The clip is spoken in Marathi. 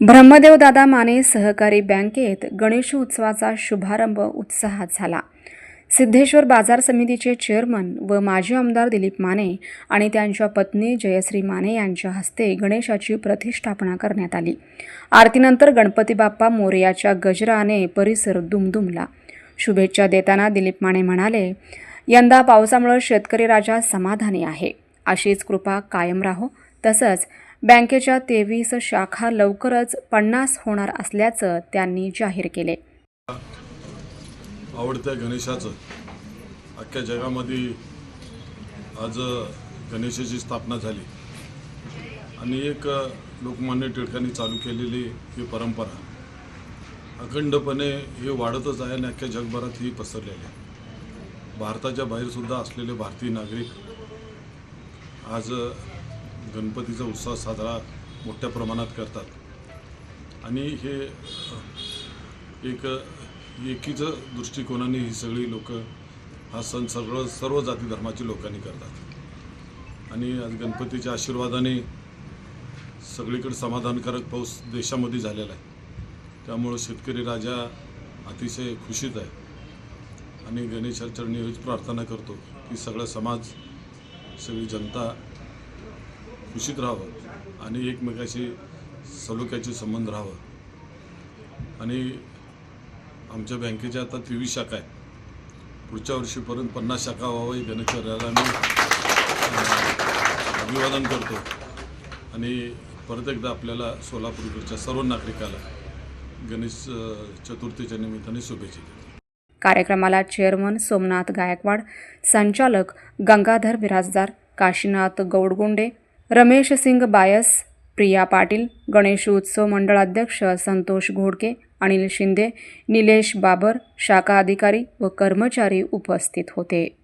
ब्रह्मदेव दादा माने सहकारी बँकेत गणेशोत्सवाचा शुभारंभ उत्साहात झाला. सिद्धेश्वर बाजार समितीचे चेअरमन व माजी आमदार दिलीप माने आणि त्यांच्या पत्नी जयश्री माने यांच्या हस्ते गणेशाची प्रतिष्ठापना करण्यात आली. आरतीनंतर गणपती बाप्पा मोरयाच्या गजराने परिसर दुमदुमला. शुभेच्छा देताना दिलीप माने म्हणाले यंदा पावसामुळे शेतकरी राजा समाधानी आहे. अशीच कृपा कायम राहो. तसंच बँकेच्या तेवीस शाखा लवकरच पन्नास होणार असल्याचं त्यांनी जाहीर केले. आवडत्या गणेशाचं. अख्ख्या जगामध्ये आज गणेशाची स्थापना झाली. आणि एक लोकमान्य टिळकांनी चालू केलेली ही परंपरा अखंडपणे हे वाढतच आहे आणि अख्ख्या जगभरात ही पसरलेली आहे. भारताच्या बाहेरसुद्धा असलेले भारतीय नागरिक आज गणपतीचा उत्सव साजरा मोठ्या प्रमाणात करतात. आणि हे एक एकीचं दृष्टिकोनाने ही सगळी लोक हा सण सगळं सर्व जाती धर्माची लोकांनी करतात. आणि आज गणपतीच्या आशीर्वादाने सगळीकडे समाधानकारक पाऊस देशामध्ये झालेला आहे. त्यामुळं शेतकरी राजा अतिशय खुशीत आहे. आणि गणेशाचरणी हीच प्रार्थना करतो की सगळा समाज सगळी जनता खुशीत राहावं आणि एकमेकाशी सलोख्याचे संबंध राहावं. आणि आमच्या बँकेच्या आता तेवीस शाखा आहेत. पुढच्या वर्षीपर्यंत पन्नास शाखा व्हावं ही गणेशचर्याला मी अभिवादन करतो. आणि परत एकदा आपल्याला सोलापूरकडच्या सर्व नागरिकाला गणेश चतुर्थीच्या निमित्ताने शुभेच्छा कार्यक्रमाला चेअरमन सोमनाथ गायकवाड संचालक गंगाधर बिराजदार काशीनाथ गौडगुंडे रमेश सिंग बायस प्रिया पाटील गणेशोत्सव मंडळ अध्यक्ष संतोष घोडके अनिल शिंदे निलेश बाबर शाखा अधिकारी व कर्मचारी उपस्थित होते.